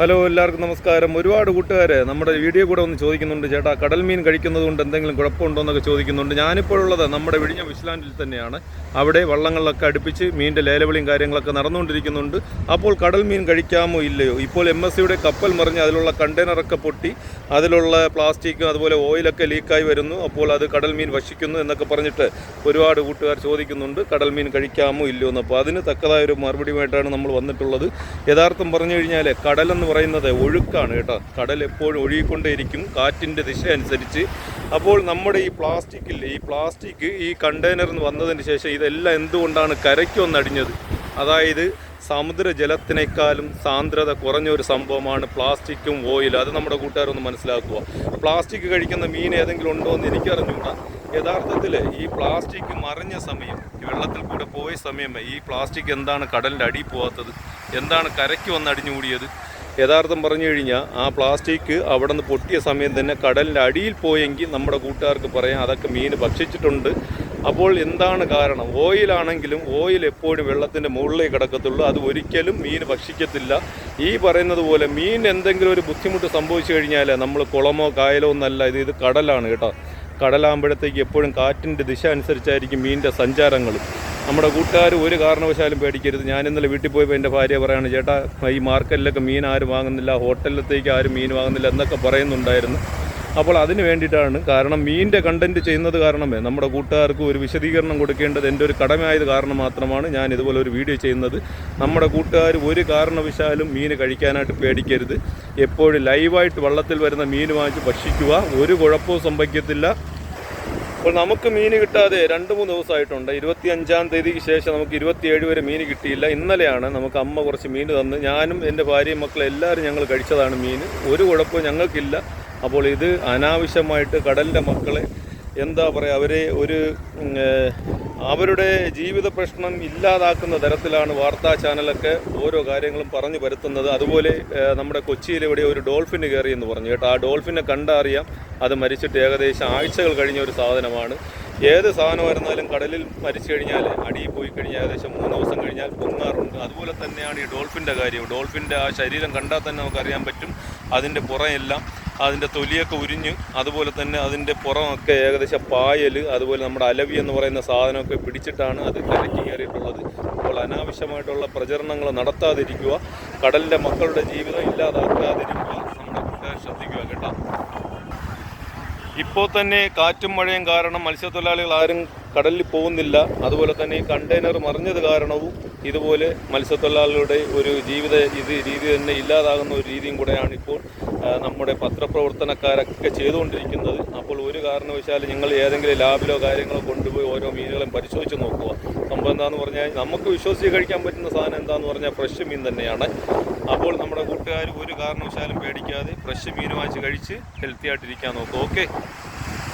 Hello എല്ലാവർക്കും നമസ്കാരം. ഒരുപാട് കൂട്ടുകാരെ നമ്മുടെ വീഡിയോ കൂടെ ഒന്ന് ചോദിക്കുന്നുണ്ട്. ചേട്ടാ കടൽ മീൻ കഴിക്കുന്നത് കൊണ്ട് എന്തെങ്കിലും കുഴപ്പമുണ്ടോ എന്നൊക്കെ ചോദിക്കുന്നുണ്ട്. ഞാനിപ്പോഴുള്ളത് നമ്മുടെ വിഴിഞ്ഞ വിശ്ലാൻഡിൽ തന്നെയാണ്. അവിടെ വള്ളങ്ങളിലൊക്കെ അടുപ്പിച്ച് മീനിന്റെ ലേലവിളിയും കാര്യങ്ങളൊക്കെ നടന്നുകൊണ്ടിരിക്കുന്നുണ്ട്. അപ്പോൾ കടൽ മീൻ കഴിക്കാമോ ഇല്ലയോ? ഇപ്പോൾ എം എസ് സിയുടെ കപ്പൽ മറിഞ്ഞ് അതിലുള്ള കണ്ടെയ്നറൊക്കെ പൊട്ടി അതിലുള്ള പ്ലാസ്റ്റിക്കും അതുപോലെ ഓയിലൊക്കെ ലീക്കായി വരുന്നു. അപ്പോൾ അത് കടൽ മീൻ വശിക്കുന്നു എന്നൊക്കെ പറഞ്ഞിട്ട് ഒരുപാട് കൂട്ടുകാർ ചോദിക്കുന്നുണ്ട്. കടൽ മീൻ കഴിക്കാമോ ഇല്ലയോ എന്ന് അപ്പോൾ അതിന് തക്കതായ ഒരു മറുപടിയുമായിട്ടാണ് നമ്മൾ വന്നിട്ടുള്ളത്. യഥാർത്ഥം പറഞ്ഞു കഴിഞ്ഞാൽ കടലെന്ന് പറയുന്നത് ഒഴുക്കാണ് കേട്ടോ. കടൽ എപ്പോഴും ഒഴുകിക്കൊണ്ടേയിരിക്കും കാറ്റിന്റെ ദിശ അനുസരിച്ച്. അപ്പോൾ നമ്മുടെ ഈ പ്ലാസ്റ്റിക്കില്ലേ ഈ പ്ലാസ്റ്റിക് ഈ കണ്ടെയ്നറിൽ വന്നതിന് ശേഷം ഇതെല്ലാം എന്തുകൊണ്ടാണ് കരയ്ക്ക് വന്നടിഞ്ഞത് അതായത് സമുദ്രജലത്തിനേക്കാളും സാന്ദ്രത കുറഞ്ഞ ഒരു സംഭവമാണ് പ്ലാസ്റ്റിക്കും ഓയിലും അത് നമ്മുടെ കൂട്ടുകാരൊന്ന് മനസ്സിലാക്കുക. പ്ലാസ്റ്റിക് കഴിക്കുന്ന മീൻ ഏതെങ്കിലും ഉണ്ടോ എന്ന് എനിക്കറിഞ്ഞുകൂടാ യഥാർത്ഥത്തിൽ ഈ പ്ലാസ്റ്റിക് മറിഞ്ഞ സമയം വെള്ളത്തിൽ കൂടെ പോയ സമയം ഈ പ്ലാസ്റ്റിക് എന്താണ് കടലിന്റെ അടിയിൽ പോകാത്തത്? എന്താണ് കരയ്ക്ക് വന്ന് അടിഞ്ഞുകൂടിയത് യഥാർത്ഥം പറഞ്ഞു കഴിഞ്ഞാൽ ആ പ്ലാസ്റ്റിക് അവിടെ നിന്ന് പൊട്ടിയ സമയം തന്നെ കടലിന്റെ അടിയിൽ പോയെങ്കിൽ നമ്മുടെ കൂട്ടുകാർക്ക് പറയാം അതൊക്കെ മീൻ ഭക്ഷിച്ചിട്ടുണ്ട്. അപ്പോൾ എന്താണ് കാരണം? ഓയിലാണെങ്കിലും ഓയിൽ എപ്പോഴും വെള്ളത്തിന്റെ മുകളിലേക്ക് കിടക്കത്തുള്ളൂ. അത് ഒരിക്കലും മീൻ ഭക്ഷിക്കത്തില്ല. ഈ പറയുന്നത് പോലെ മീൻ എന്തെങ്കിലും ഒരു ബുദ്ധിമുട്ട് സംഭവിച്ചു കഴിഞ്ഞാൽ നമ്മൾ കുളമോ കായലോ ഒന്നല്ല ഇത് ഇത് കടലാണ് കേട്ടോ. കടലാകുമ്പോഴത്തേക്ക് എപ്പോഴും കാറ്റിന്റെ ദിശ അനുസരിച്ചായിരിക്കും മീനിന്റെ സഞ്ചാരങ്ങൾ നമ്മുടെ കൂട്ടുകാർ ഒരു കാരണവശാലും പേടിക്കരുത്. ഞാൻ ഇന്നലെ വീട്ടിൽ പോയപ്പോൾ എന്റെ ഭാര്യ പറയാണ് ചേട്ടാ ഈ മാർക്കറ്റിലൊക്കെ മീൻ ആരും വാങ്ങുന്നില്ല ഹോട്ടലിലത്തേക്ക് ആരും മീൻ വാങ്ങുന്നില്ല എന്നൊക്കെ പറയുന്നുണ്ടായിരുന്നു. അപ്പോൾ അതിന് വേണ്ടിയിട്ടാണ് കാരണം മീനിന്റെ കണ്ടന്റ് ചെയ്യുന്നത് കാരണമേ നമ്മുടെ കൂട്ടുകാർക്ക് ഒരു വിശദീകരണം കൊടുക്കേണ്ടത് എന്റെ ഒരു കടമയായത് കാരണം മാത്രമാണ് ഞാൻ ഇതുപോലെ ഒരു വീഡിയോ ചെയ്യുന്നത്. നമ്മുടെ കൂട്ടുകാർ ഒരു കാരണവശാലും മീൻ കഴിക്കാനായിട്ട് പേടിക്കരുത്. എപ്പോഴും ലൈവായിട്ട് വള്ളത്തിൽ വരുന്ന മീൻ വാങ്ങിച്ച് ഭക്ഷിക്കുക. ഒരു കുഴപ്പവും സംഭവിക്കത്തില്ല. അപ്പോൾ നമുക്ക് മീൻ കിട്ടാതെ രണ്ട് മൂന്ന് ദിവസമായിട്ടുണ്ട്. ഇരുപത്തി അഞ്ചാം തീയതിക്ക് ശേഷം നമുക്ക് ഇരുപത്തിയേഴ് വരെ മീൻ കിട്ടിയില്ല. ഇന്നലെയാണ് നമുക്ക് അമ്മ കുറച്ച് മീൻ തന്ന്. ഞാനും എന്റെ ഭാര്യയും മക്കളും എല്ലാവരും ഞങ്ങൾ കഴിച്ചതാണ് മീൻ. ഒരു കുഴപ്പവും ഞങ്ങൾക്കില്ല. അപ്പോൾ ഇത് അനാവശ്യമായിട്ട് കടലിന്റെ മക്കളെ എന്താ പറയുക അവരെ ഒരു അവരുടെ ജീവിത പ്രശ്നം ഇല്ലാതാക്കുന്ന തരത്തിലാണ് വാർത്താ ചാനലൊക്കെ ഓരോ കാര്യങ്ങളും പറഞ്ഞു വരുത്തുന്നത്. അതുപോലെ നമ്മുടെ കൊച്ചിയിൽ ഇവിടെ ഒരു ഡോൾഫിന് കയറി എന്ന് പറഞ്ഞു. കേട്ടോ ആ ഡോൾഫിനെ കണ്ടറിയാം. അത് മരിച്ചിട്ട് ഏകദേശം ആഴ്ചകൾ കഴിഞ്ഞ ഒരു സാധനമാണ്. ഏത് സാധനം വരുന്നാലും കടലിൽ മരിച്ചു കഴിഞ്ഞാൽ അടിയിൽ പോയി കഴിഞ്ഞാൽ ഏകദേശം മൂന്ന് ദിവസം കഴിഞ്ഞാൽ പൊങ്ങാറുണ്ട്. അതുപോലെ തന്നെയാണ് ഈ ഡോൾഫിന്റെ കാര്യം. ഡോൾഫിന്റെ ആ ശരീരം കണ്ടാൽ തന്നെ നമുക്കറിയാൻ പറ്റും. അതിന്റെ പുറമെല്ലാം അതിന്റെ തൊലിയൊക്കെ ഉരിഞ്ഞ് അതുപോലെ തന്നെ അതിന്റെ പുറമൊക്കെ ഏകദേശം പായൽ അതുപോലെ നമ്മുടെ അലവി എന്ന് പറയുന്ന സാധനമൊക്കെ പിടിച്ചിട്ടാണ് അത് കരയ്ക്ക് കയറിയിട്ടുള്ളത്. അപ്പോൾ അനാവശ്യമായിട്ടുള്ള പ്രചരണങ്ങൾ നടത്താതിരിക്കുക കടലിന്റെ മക്കളുടെ ജീവിതം ഇല്ലാതാക്കാതിരിക്കുക നമ്മുടെ കൂട്ടുകാർ ശ്രദ്ധിക്കുക കേട്ടോ. ഇപ്പോൾ തന്നെ കാറ്റും മഴയും കാരണം മത്സ്യത്തൊഴിലാളികൾ ആരും കടലിൽ പോകുന്നില്ല. അതുപോലെ തന്നെ ഈ കണ്ടെയ്നർ മറിഞ്ഞത് കാരണവും ഇതുപോലെ മത്സ്യത്തൊഴിലാളികളുടെ ഒരു ജീവിത ഇത് രീതി തന്നെ ഇല്ലാതാകുന്ന ഒരു രീതിയും കൂടെയാണ് ഇപ്പോൾ നമ്മുടെ പത്രപ്രവർത്തനക്കാരൊക്കെ ചെയ്തുകൊണ്ടിരിക്കുന്നത്. അപ്പോൾ ഒരു കാരണവശാലും നിങ്ങൾ ഏതെങ്കിലും ലാബിലോ കാര്യങ്ങളോ കൊണ്ടുപോയി ഓരോ മീനുകളെയും പരിശോധിച്ച് നോക്കുക. സംഭവം എന്താണെന്ന് പറഞ്ഞാൽ നമുക്ക് വിശ്വസിച്ച് കഴിക്കാൻ പറ്റുന്ന സാധനം എന്താണെന്ന് പറഞ്ഞാൽ ഫ്രഷ് മീൻ തന്നെയാണ്. അപ്പോൾ നമ്മുടെ കൂട്ടുകാർ ഒരു കാരണവശാലും പേടിക്കാതെ ഫ്രഷ് മീൻ വാങ്ങിച്ച് കഴിച്ച് ഹെൽത്തി ആയിട്ടിരിക്കാൻ നോക്കും. ഓക്കെ